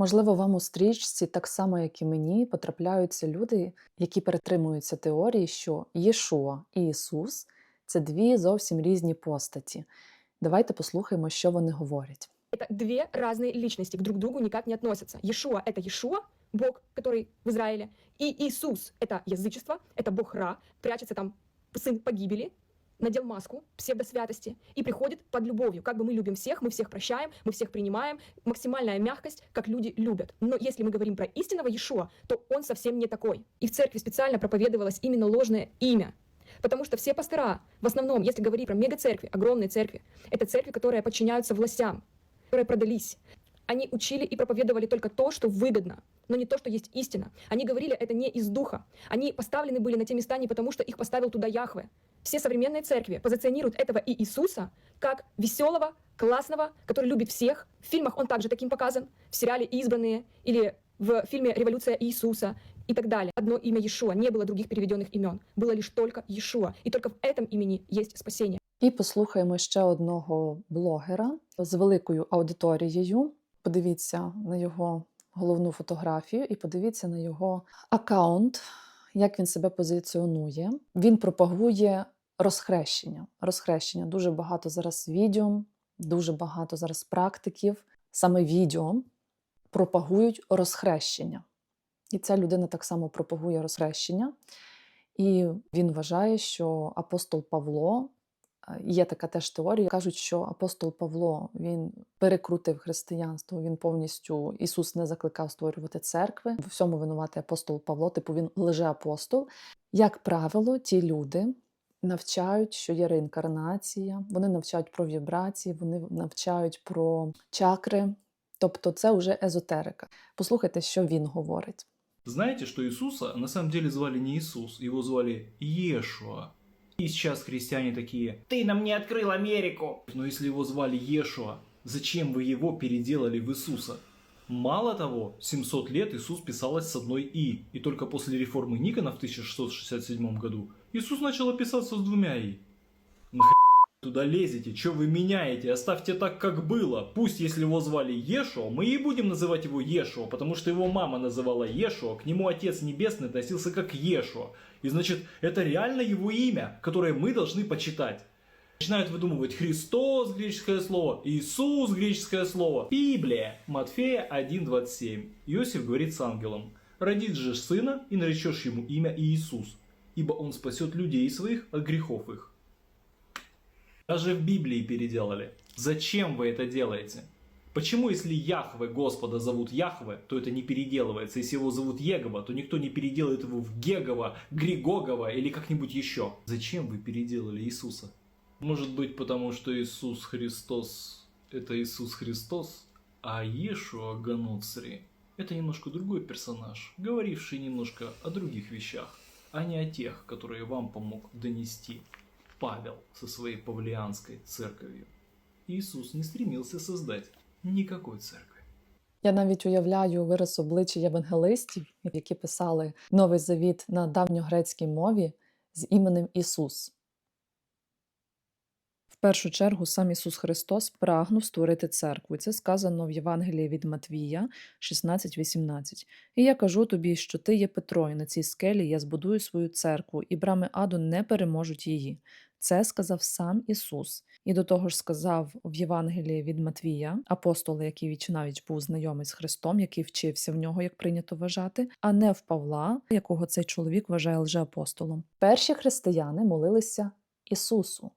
Можливо, вам у стрічці, так само як і мені, потрапляються люди, які перетримуються теорії, що Єшуа і Ісус це дві зовсім різні постаті. Давайте послухаємо, що вони говорять. Это две разные личности, к друг другу никак не относятся. Иешуа — это Иешуа, Бог, который в Израиле, и Иисус — это язычество, это Бог Ра, прячется там сын погибели, надел маску псевдосвятости и приходит под любовью. Как бы мы любим всех, мы всех прощаем, мы всех принимаем, максимальная мягкость, как люди любят. Но если мы говорим про истинного Иешуа, то он совсем не такой. И в церкви специально проповедовалось именно ложное имя. Потому что все пастора, в основном, если говорить про мегацеркви, огромные церкви, это церкви, которые подчиняются властям, которые продались. Они учили и проповедовали только то, что выгодно, но не то, что есть истина. Они говорили это не из духа. Они поставлены были на те места не потому, что их поставил туда Яхве. Все современные церкви позиционируют этого и Иисуса как веселого, классного, который любит всех. В фильмах он также таким показан. В сериале «Избранные» или в фильме «Революция Иисуса» и так далее. Одно имя Иешуа, не было других переведенных имен. Было лишь только Иешуа. И только в этом имени есть спасение. І послухаємо ще одного блогера з великою аудиторією. Подивіться на його головну фотографію і подивіться на його аккаунт, як він себе позиціонує. Він пропагує розхрещення. Розхрещення дуже багато зараз відео, дуже багато зараз практиків. Саме відео пропагують розхрещення. І ця людина так само пропагує розхрещення. І він вважає, що апостол Павло є така теж теорія. Кажуть, що апостол Павло він перекрутив християнство. Він повністю Ісус не закликав створювати церкви. В всьому винуватий апостол Павло, типу він лжеапостол. Як правило, ті люди навчають, що є реінкарнація, вони навчають про вібрації, вони навчають про чакри. Тобто це вже езотерика. Послухайте, що він говорить. Знаете, что Иисуса на самом деле звали не Иисус, его звали Ешуа. И сейчас христиане такие, ты нам не открыл Америку. Но если его звали Ешуа, зачем вы его переделали в Иисуса? Мало того, 700 лет Иисус писалось с одной «и», и только после реформы Никона в 1667 году Иисус начал описаться с двумя «и». Нахрена туда лезете? Что вы меняете? Оставьте так, как было. Пусть, если его звали Ешуа, мы и будем называть его Ешуа, потому что его мама называла Ешуа, к нему Отец Небесный относился как Ешуа. И значит, это реально его имя, которое мы должны почитать. Начинают выдумывать Христос, греческое слово, Иисус, греческое слово, Библия, Матфея 1.27. Иосиф говорит с ангелом, «Родит же сына, и наречешь ему имя Иисус, ибо он спасет людей своих от грехов их». Даже в Библии переделали. Зачем вы это делаете? Почему, если Яхве Господа зовут Яхве, то это не переделывается? Если его зовут Егова, то никто не переделает его в Гегова, Григогова или как-нибудь еще. Зачем вы переделали Иисуса? Может быть, потому что Иисус Христос – это Иисус Христос, а Иешуа Ганоцри – это немножко другой персонаж, говоривший немножко о других вещах, а не о тех, которые вам помог донести Павел со своей павлианской церковью. Иисус не стремился создать никакой церкви. Я навіть уявляю вираз обличчя євангелистів, які писали Новий Завіт на давньогрецькій мові з іменем Ісус. В першу чергу сам Ісус Христос прагнув створити церкву, це сказано в Євангелії від Матвія 16.18. І я кажу тобі, що ти є Петро, і на цій скелі я збудую свою церкву, і брами аду не переможуть її. Це сказав сам Ісус. І до того ж сказав в Євангелії від Матвія, апостола, який віч навіть був знайомий з Христом, який вчився в нього, як прийнято вважати, а не в Павла, якого цей чоловік вважає лжеапостолом. Перші християни молилися Ісусу,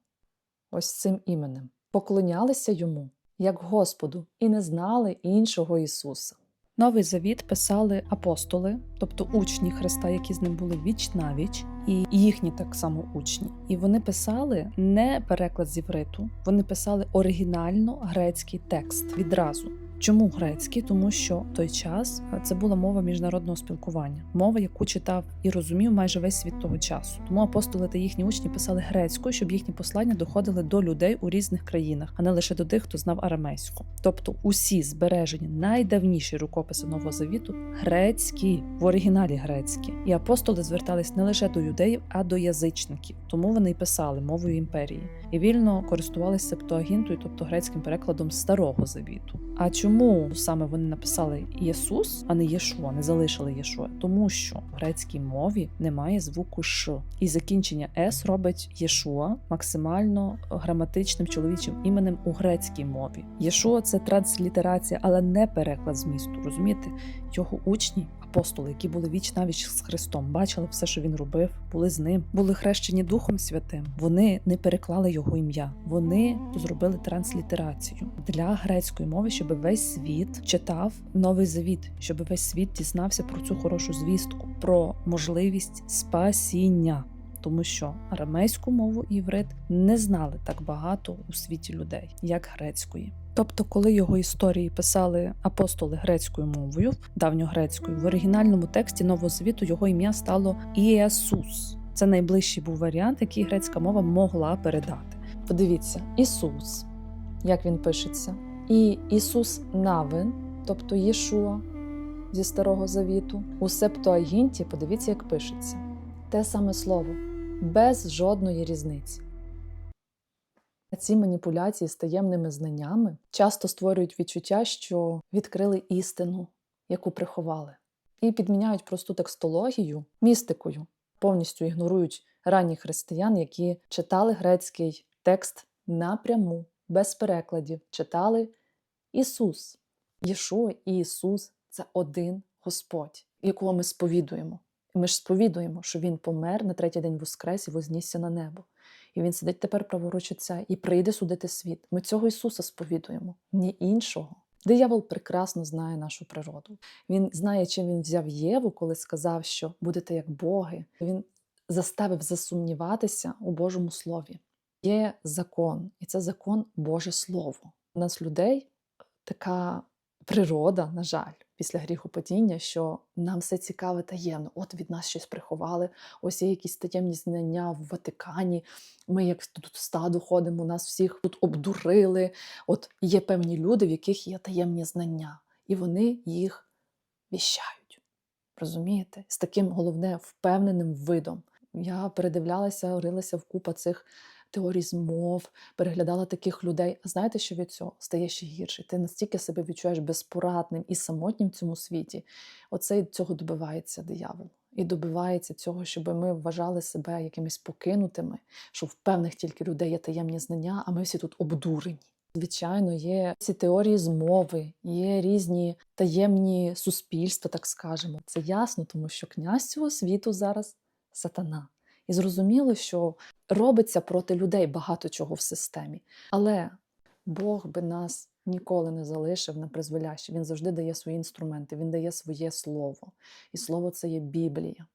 ось цим іменем, поклонялися йому як Господу і не знали іншого Ісуса. Новий завіт писали апостоли, тобто учні Христа, які з ним були віч навіч, і їхні так само учні. І вони писали не переклад з євриту, вони писали оригінально грецький текст відразу. Чому грецький? Тому що в той час е, це була мова міжнародного спілкування, мова, яку читав і розумів майже весь світ того часу. Тому апостоли та їхні учні писали грецькою, щоб їхні послання доходили до людей у різних країнах, а не лише до тих, хто знав арамейську. Тобто, усі збережені найдавніші рукописи Нового Завіту грецькі в оригіналі грецькі, і апостоли звертались не лише до юдеїв, а до язичників. Тому вони й писали мовою імперії і вільно користувалися септуагінтою, тобто грецьким перекладом старого завіту. А чому Чому саме вони написали Єсус, а не Єшуа, не залишили Єшуа? Тому що в грецькій мові немає звуку Ш, і закінчення С робить Єшуа максимально граматичним чоловічим іменем у грецькій мові. Єшуа це транслітерація, але не переклад змісту. Розумієте? Його учні, апостоли, які були віч навіч з Христом, бачили все, що він робив, були з ним, були хрещені Духом Святим. Вони не переклали його ім'я. Вони зробили транслітерацію для грецької мови, щоб весь світ читав новий завіт, щоб весь світ дізнався про цю хорошу звістку, про можливість спасіння. Тому що арамейську мову іврит не знали так багато у світі людей, як грецької. Тобто, коли його історії писали апостоли грецькою мовою, давньогрецькою, в оригінальному тексті Нового Завіту його ім'я стало Іесус. Це найближчий був варіант, який грецька мова могла передати. Подивіться, Ісус, як він пишеться, і Ісус Навин, тобто Єшуа зі Старого Завіту, у Септуагінті, подивіться, як пишеться. Те саме слово, без жодної різниці. Ці маніпуляції з таємними знаннями часто створюють відчуття, що відкрили істину, яку приховали, і підміняють просту текстологію містикою, повністю ігнорують ранніх християн, які читали грецький текст напряму, без перекладів, читали Ісус. Єшуа і Ісус це один Господь, якого ми сповідуємо. Ми ж сповідуємо, що Він помер на третій день воскрес і вознісся на небо. І він сидить тепер праворуч Отця і прийде судити світ. Ми цього Ісуса сповідуємо, ні іншого. Диявол прекрасно знає нашу природу. Він знає, чим він взяв Єву, коли сказав, що будете як боги. Він заставив засумніватися у Божому Слові. Є закон, і це закон Боже Слово. У нас людей така природа, на жаль, після гріхопадіння, що нам все цікаве таємно. От від нас щось приховали, ось є якісь таємні знання в Ватикані. Ми як тут в стаду ходимо, нас всіх тут обдурили. От є певні люди, в яких є таємні знання, і вони їх віщають. Розумієте? З таким головне впевненим видом. Я передивлялася, рилася в купа цих теорій змов, переглядала таких людей. Знаєте, що від цього стає ще гірше? Ти настільки себе відчуваєш безпорадним і самотнім в цьому світі. Оце цього добивається диявол. І добивається цього, щоб ми вважали себе якимись покинутими, що в певних тільки людей є таємні знання, а ми всі тут обдурені. Звичайно, є ці теорії змови, є різні таємні суспільства, так скажемо. Це ясно, тому що князь цього світу зараз сатана. І зрозуміло, що робиться проти людей багато чого в системі. Але Бог би нас ніколи не залишив на призволяще. Він завжди дає свої інструменти, він дає своє слово. І слово це є Біблія.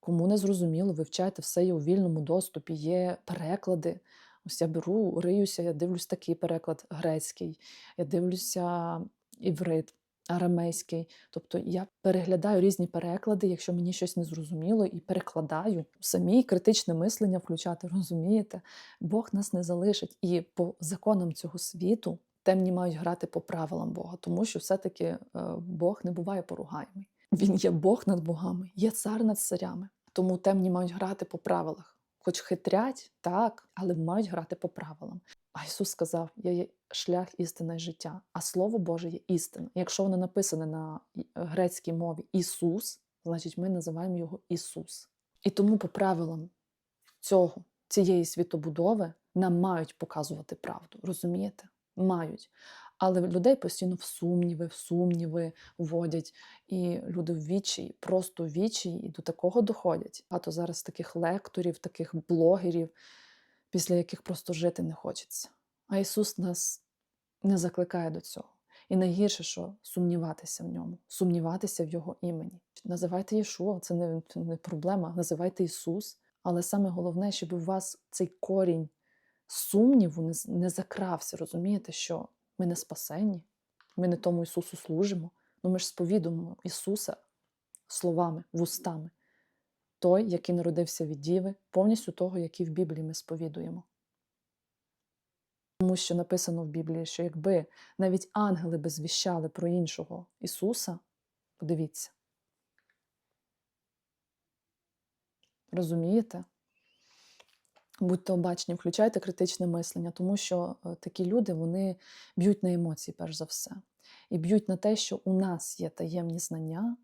Кому не зрозуміло, вивчайте все є у вільному доступі, є переклади. Ось я беру, риюся, я дивлюсь такий переклад грецький, я дивлюся іврит, арамейський. Тобто я переглядаю різні переклади, якщо мені щось не зрозуміло, і перекладаю самі критичне мислення включати, розумієте? Бог нас не залишить. І по законам цього світу темні мають грати по правилам Бога, тому що все-таки е, Бог не буває поругаємий. Він є Бог над богами, є цар над царями. Тому темні мають грати по правилах. Хоч хитрять, так, але мають грати по правилам. А Ісус сказав: Я є шлях, істина і життя, а Слово Боже є істина. Якщо воно написане на грецькій мові Ісус, значить ми називаємо його Ісус. І тому по правилам цього, цієї світобудови нам мають показувати правду. Розумієте? Мають. Але людей постійно в сумніви, в сумніви вводять, і люди в вічі, просто в вічі, і до такого доходять. Багато зараз таких лекторів, таких блогерів, після яких просто жити не хочеться. А Ісус нас не закликає до цього. І найгірше, що сумніватися в ньому, сумніватися в Його імені. Називайте Єшуа, це не, не проблема. Називайте Ісус. Але саме головне, щоб у вас цей корінь сумніву не, не закрався. Розумієте, що ми не спасенні, ми не тому Ісусу служимо. Ну ми ж сповідуємо Ісуса словами, вустами. Той, який народився від Діви, повністю того, який в Біблії ми сповідуємо. Тому що написано в Біблії, що якби навіть ангели би звіщали про іншого Ісуса, подивіться. Розумієте? Будьте обачні, включайте критичне мислення, тому що е, такі люди вони б'ють на емоції, перш за все. і б'ють на те, що у нас є таємні знання,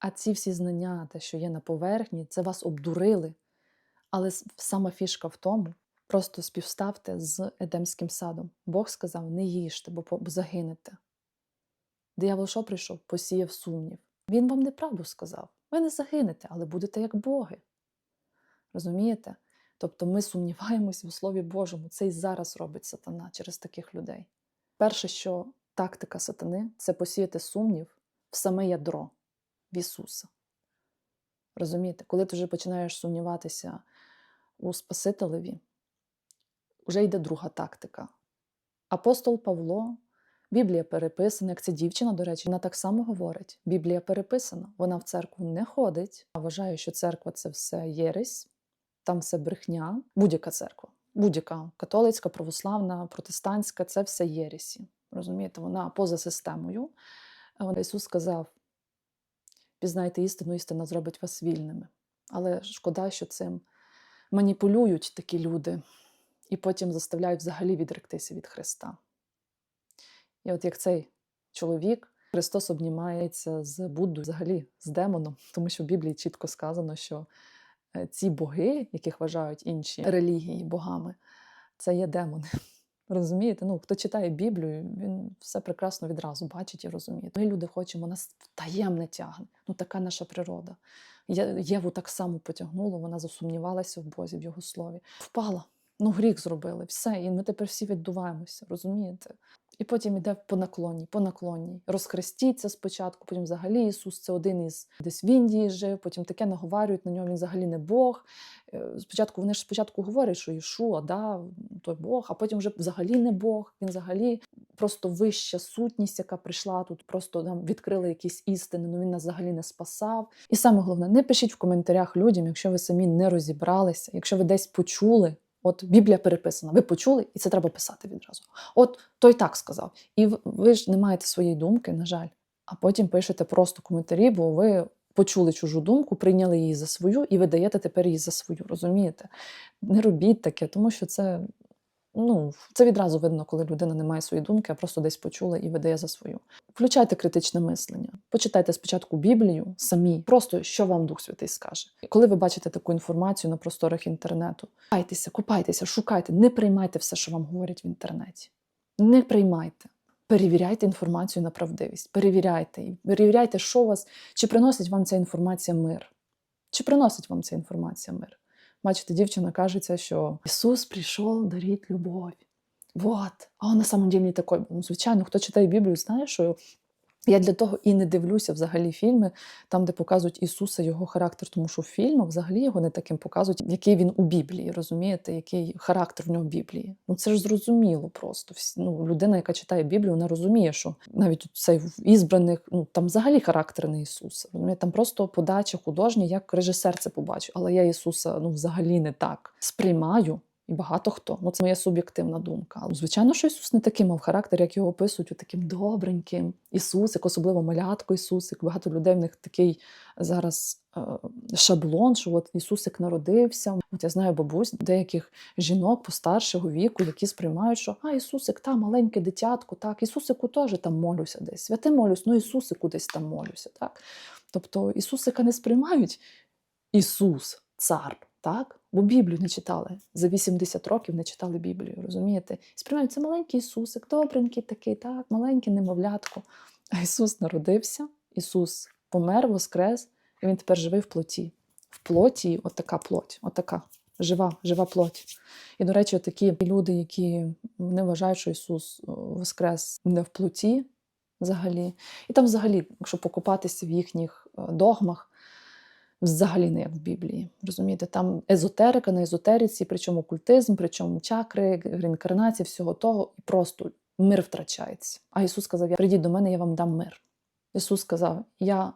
а ці всі знання, те, що є на поверхні, це вас обдурили. Але сама фішка в тому, просто співставте з Едемським садом. Бог сказав: не їжте, бо загинете. Диявол що прийшов? Посіяв сумнів. Він вам неправду сказав. Ви не загинете, але будете як боги. Розумієте? Тобто ми сумніваємось у Слові Божому. Це і зараз робить сатана через таких людей. Перше, що тактика сатани це посіяти сумнів в саме ядро в Ісуса. Розумієте, коли ти вже починаєш сумніватися у Спасителеві, вже йде друга тактика. Апостол Павло, Біблія переписана, як ця дівчина, до речі, вона так само говорить: Біблія переписана, вона в церкву не ходить, а вважає, що церква це все єресь, там все брехня, будь-яка церква, будь-яка католицька, православна, протестантська це все єресі. Розумієте, вона поза системою. Ісус сказав: пізнайте істину, істина зробить вас вільними. Але шкода, що цим маніпулюють такі люди і потім заставляють взагалі відректися від Христа. І от як цей чоловік, Христос обнімається з Буддою, взагалі з демоном, тому що в Біблії чітко сказано, що е, ці боги, яких вважають інші релігії богами, це є демони. Розумієте? Ну, хто читає Біблію, він все прекрасно відразу бачить і розуміє. Ми люди хочемо, нас таємне тягне. Ну, така наша природа. Я Єву так само потягнуло, вона засумнівалася в Бозі, в його слові. Впала. Ну, гріх зробили, все, і ми тепер всі віддуваємося, розумієте? І потім іде по наклонній, по наклонній. Розхрестіться спочатку, потім взагалі Ісус це один із десь в Індії жив, потім таке наговарюють на нього, він взагалі не Бог. Е, Спочатку вони ж спочатку говорять, що Ішуа, да, той Бог, а потім вже взагалі не Бог. Він взагалі просто вища сутність, яка прийшла тут, просто нам відкрили якісь істини, ну він нас взагалі не спасав. І саме головне, не пишіть в коментарях людям, якщо ви самі не розібралися, якщо ви десь почули. От Біблія переписана, ви почули, і це треба писати відразу. От той так сказав. І ви ж не маєте своєї думки, на жаль. А потім пишете просто коментарі, бо ви почули чужу думку, прийняли її за свою і ви даєте тепер її за свою. Розумієте? Не робіть таке, тому що це, ну, це відразу видно, коли людина не має своєї думки, а просто десь почула і видає за свою. Включайте критичне мислення. Почитайте спочатку Біблію самі, просто що вам Дух Святий скаже. Коли ви бачите таку інформацію на просторах інтернету, купайтеся, купайтеся, шукайте, не приймайте все, що вам говорять в інтернеті. Не приймайте. Перевіряйте інформацію на правдивість, перевіряйте і перевіряйте, що вас, чи приносить вам ця інформація мир, чи приносить вам ця інформація мир. Бачите, дівчина кажеться, що Ісус прийшов дарити любов. Вот. А он на самом деле не такой. Ну, звичайно, хто читає Біблію, знає, що я для того і не дивлюся взагалі фільми, там, де показують Ісуса, його характер, тому що в фільмах взагалі його не таким показують, який він у Біблії, розумієте, який характер в нього в Біблії. Ну це ж зрозуміло просто. Ну, людина, яка читає Біблію, вона розуміє, що навіть цей в ізбраних, ну там взагалі характер не Ісуса. Розумієте? Там просто подача художня, як режисер це побачив. Але я Ісуса ну, взагалі не так сприймаю. І багато хто. Ну, це моя суб'єктивна думка. Але, звичайно, що Ісус не такий мав характер, як його описують, таким добреньким. Ісусик, особливо малятко Ісусик. Багато людей в них такий зараз е, шаблон, що от Ісусик народився. От я знаю бабусь, деяких жінок постаршого віку, які сприймають, що а Ісусик, та маленьке дитятко, так, Ісусику теж там молюся десь. Святи молюсь, ну Ісусику десь там молюся. Так? Тобто Ісусика не сприймають Ісус, цар, так? Бо Біблію не читали. За 80 років не читали Біблію, розумієте? Сприймають, це маленький Ісусик, добренький такий, так, маленький немовлятко. А Ісус народився, Ісус помер, воскрес, і Він тепер живий в плоті. В плоті, от така плоть, от така жива, жива плоть. І, до речі, такі люди, які не вважають, що Ісус воскрес не в плоті взагалі. І там, взагалі, якщо покопатися в їхніх е, догмах, взагалі не як в Біблії. Розумієте, там езотерика на езотериці, причому окультизм, причому чакри, реінкарнація, всього того, і просто мир втрачається. А Ісус сказав: прийдіть до мене, я вам дам мир. Ісус сказав: Я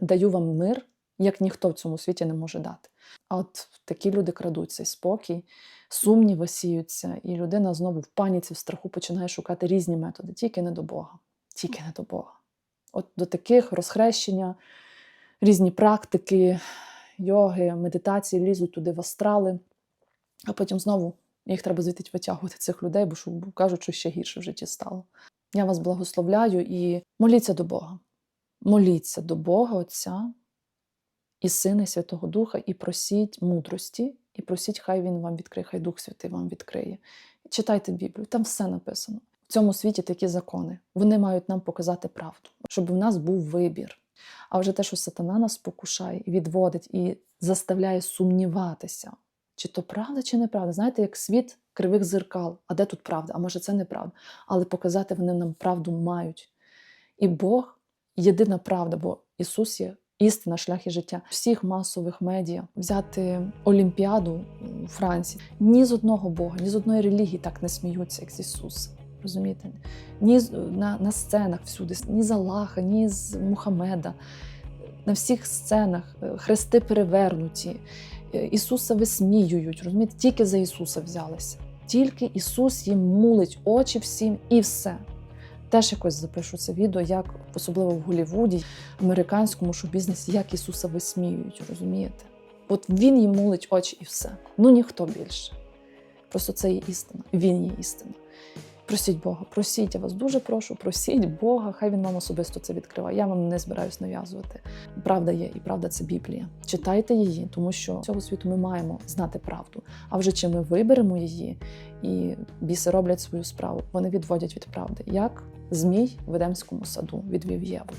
даю вам мир, як ніхто в цьому світі не може дати. А от такі люди крадуть цей спокій, сумніви сіються, і людина знову в паніці, в страху починає шукати різні методи, тільки не до Бога, тільки не до Бога. От до таких розхрещення, різні практики, йоги, медитації лізуть туди в астрали, а потім знову їх треба звідти витягувати цих людей, бо що кажуть, що ще гірше в житті стало. Я вас благословляю і моліться до Бога. Моліться до Бога Отця і Сина, і Святого Духа, і просіть мудрості, і просіть, хай Він вам відкриє, хай Дух Святий вам відкриє. Читайте Біблію, там все написано. В цьому світі такі закони. Вони мають нам показати правду, щоб у нас був вибір. А вже те, що сатана нас покушає відводить, і заставляє сумніватися, чи то правда, чи неправда. Знаєте, як світ кривих зеркал, а де тут правда? А може це неправда? Але показати вони нам правду мають. І Бог єдина правда, бо Ісус є істина, шлях і життя. Всіх масових медіа взяти Олімпіаду у Франції. Ні з одного Бога, ні з одної релігії так не сміються, як з Ісуса. Розумієте? Ні на, на сценах всюди, ні з Аллаха, ні з Мухаммеда. На всіх сценах е, хрести перевернуті, е, Ісуса висміюють. Розумієте, тільки за Ісуса взялися. Тільки Ісус їм мулить очі всім і все. Теж якось запишу це відео, як особливо в Голлівуді, американському шоу-бізнесі, як Ісуса висміюють, розумієте? От Він їм мулить очі і все. Ну ніхто більше. Просто це є істина. Він є істина. Просіть Бога, просіть, я вас дуже прошу, просіть Бога, хай він вам особисто це відкриває. Я вам не збираюсь нав'язувати. Правда є, і правда це Біблія. Читайте її, тому що цього світу ми маємо знати правду. А вже чи ми виберемо її, і біси роблять свою справу, вони відводять від правди, як змій в Едемському саду відвів Єву.